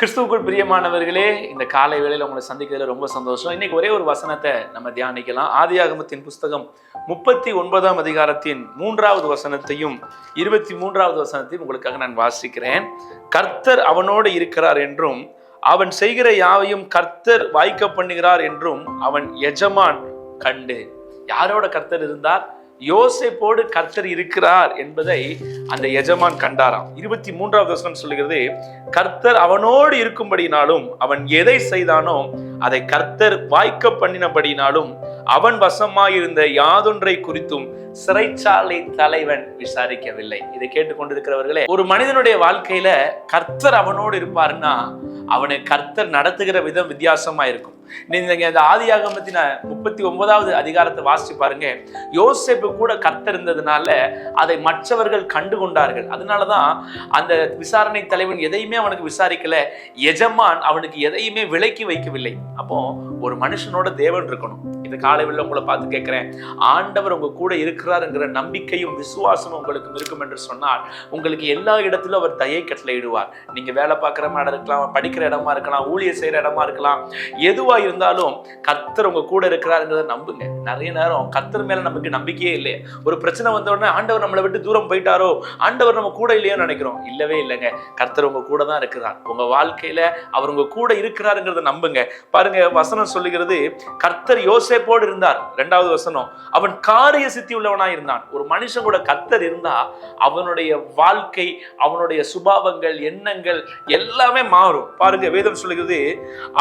கிறிஸ்துவுக்குள் பிரியமானவர்களே இந்த காலை வேளையில் உங்களை சந்திக்கிறதுல ரொம்ப சந்தோஷம். இன்னைக்கு ஒரே ஒரு வசனத்தை நம்ம தியானிக்கலாம். ஆதியாகமத்தின் புஸ்தகம் முப்பத்தி ஒன்பதாம் அதிகாரத்தின் மூன்றாவது வசனத்தையும் இருபத்தி மூன்றாவது வசனத்தையும் உங்களுக்காக நான் வாசிக்கிறேன். கர்த்தர் அவனோடு இருக்கிறார் என்றும் அவன் செய்கிற யாவையும் கர்த்தர் வாய்க்க பண்ணுகிறார் என்றும் அவன் எஜமான் கண்டு. யாரோட கர்த்தர் இருந்தார்? யோசிப்போடு கர்த்தர் இருக்கிறார் என்பதை அந்த எஜமான் கண்டாராம். இருபத்தி மூன்றாவது வசனம் சொல்லுகிறது கர்த்தர் அவனோடு இருக்கும்படினாலும் அவன் எதை செய்தானோ அதை கர்த்தர் வாய்க்க பண்ணினபடினாலும் அவன் வசமாயிருந்த யாதொன்றை குறித்தும் சிறைச்சாலை தலைவன் விசாரிக்கவில்லை. இதை கேட்டுக்கொண்டிருக்கிறவர்களே ஒரு மனிதனுடைய வாழ்க்கையில கர்த்தர் அவனோடு இருப்பாருன்னா அவனை கர்த்தர் நடத்துகிற விதம் வித்தியாசமா இருக்கும் நீங்க இந்த ஆதியாகமத்தின முப்பத்தி ஒன்பதாவது அதிகாரத்தை வாசிச்சு பாருங்க. யோசேப்பு கூட கர்த்தர் இருந்ததுனால அதை மற்றவர்கள் கண்டு கொண்டார்கள் அதனாலதான் அந்த விசாரணை தலைவன் எதையுமே அவனுக்கு விசாரிக்கல. எஜமான் அவனுக்கு எதையுமே விலக்கி வைக்கவில்லை. அப்போ ஒரு மனுஷனோட தேவன் இருக்கணும். இந்த காலை உங்களை பார்த்து கேட்குறேன். ஆண்டவர் உங்க கூட இருக்கிறாருங்கிற நம்பிக்கையும் விசுவாசமும் உங்களுக்கு இருக்கும் என்று சொன்னால் உங்களுக்கு எல்லா இடத்திலும் அவர் தயை கட்டளையிடுவார். நீங்க வேலை பார்க்குற மாதிரி இருக்கலாம் படிக்கிற இடமா இருக்கலாம் ஊழியர் செய்யற இடமா இருக்கலாம் எதுவா இருந்தாலும் கர்த்தர் உங்க கூட இருக்கிறாருங்கிறத நம்புங்க. நிறைய நேரம் கர்த்தர் மேல நமக்கு நம்பிக்கையே இல்லையே. ஒரு பிரச்சனை வந்த உடனே ஆண்டவர் நம்மளை விட்டு தூரம் போயிட்டாரோ ஆண்டவர் நம்ம கூட இல்லையோ நினைக்கிறோம். இல்லவே இல்லைங்க. கர்த்தர் உங்க கூட தான் இருக்கிறார். உங்க வாழ்க்கையில அவர் உங்க கூட இருக்கிறாருங்கிறத நம்புங்க. பாருங்க வசனம் சொல்லுகிறது கர்த்தர் யோசேப்போடு இருந்தார். ரெண்டாவது வசனம் அவன் காரிய சித்தி உள்ளவனா இருந்தான். ஒரு மனுஷன் கூட கத்தர் இருந்தா அவனுடைய வாழ்க்கை அவனுடைய சுபாவங்கள் எண்ணங்கள் எல்லாமே மாறும். பாருங்க வேதம் சொல்லுகிறது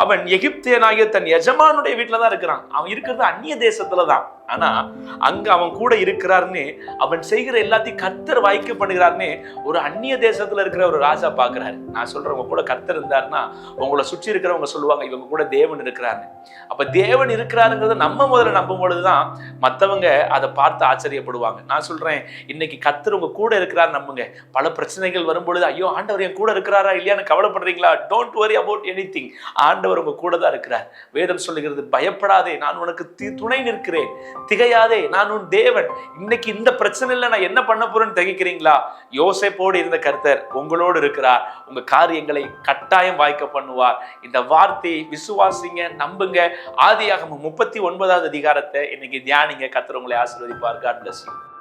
அவன் எகிப்தியனாகிய தன் எஜமானுடைய வீட்டில தான் இருக்கிறான். அவன் இருக்கிறது அந்நிய தேசத்துல தான். ஆனா அங்க அவன் கூட இருக்கிறாருன்னு அவன் செய்கிற எல்லாத்தையும் கர்த்தர் வாய்க்க பண்ணுகிறாருன்னு ஒரு அந்நிய தேசத்துல இருக்கிற ஒரு ராஜா பாக்குறாரு நான் சொல்றேன் உங்க கூட கர்த்தர் இருந்தாருன்னா உங்களை சுற்றி இருக்கிறவங்க சொல்லுவாங்க இவங்க கூட தேவன் இருக்கிறாருன்னு. அப்ப தேவன் இருக்கிறாருங்கிறத நம்ம முதல்ல நம்பும் பொழுதுதான் மத்தவங்க அதை பார்த்து ஆச்சரியப்படுவாங்க. நான் சொல்றேன் இன்னைக்கு கர்த்தர் உங்க கூட இருக்கிறாரு நம்புங்க. பல பிரச்சனைகள் வரும்பொழுது ஐயோ ஆண்டவர் என் கூட இருக்கிறாரா இல்லையான்னு கவலைப்படுறீங்களா? Don't worry about anything ஆண்டவர் உங்க கூட தான் இருக்கிறார். வேதம் சொல்லுகிறது பயப்படாதே நான் உனக்கு தி- துணை நிற்கிறேன். திகையாதே நான் உன் தேவன். இன்னைக்கு இந்த பிரச்சனையில நான் என்ன பண்ண போறேன்னு திகைக்கிறீங்களா? யோசைப்போடு இருந்த கர்த்தர் உங்களோடு இருக்கிறார். உங்க காரியங்களை கட்டாயம் வாய்க்க பண்ணுவார். இந்த வார்த்தையை விசுவாசிங்க நம்புங்க. ஆதியாக முப்பத்தி ஒன்பதாவது அதிகாரத்தை இன்னைக்கு தியானிங்க. கர்த்தர் உங்களை ஆசீர்வதிப்பார். God bless you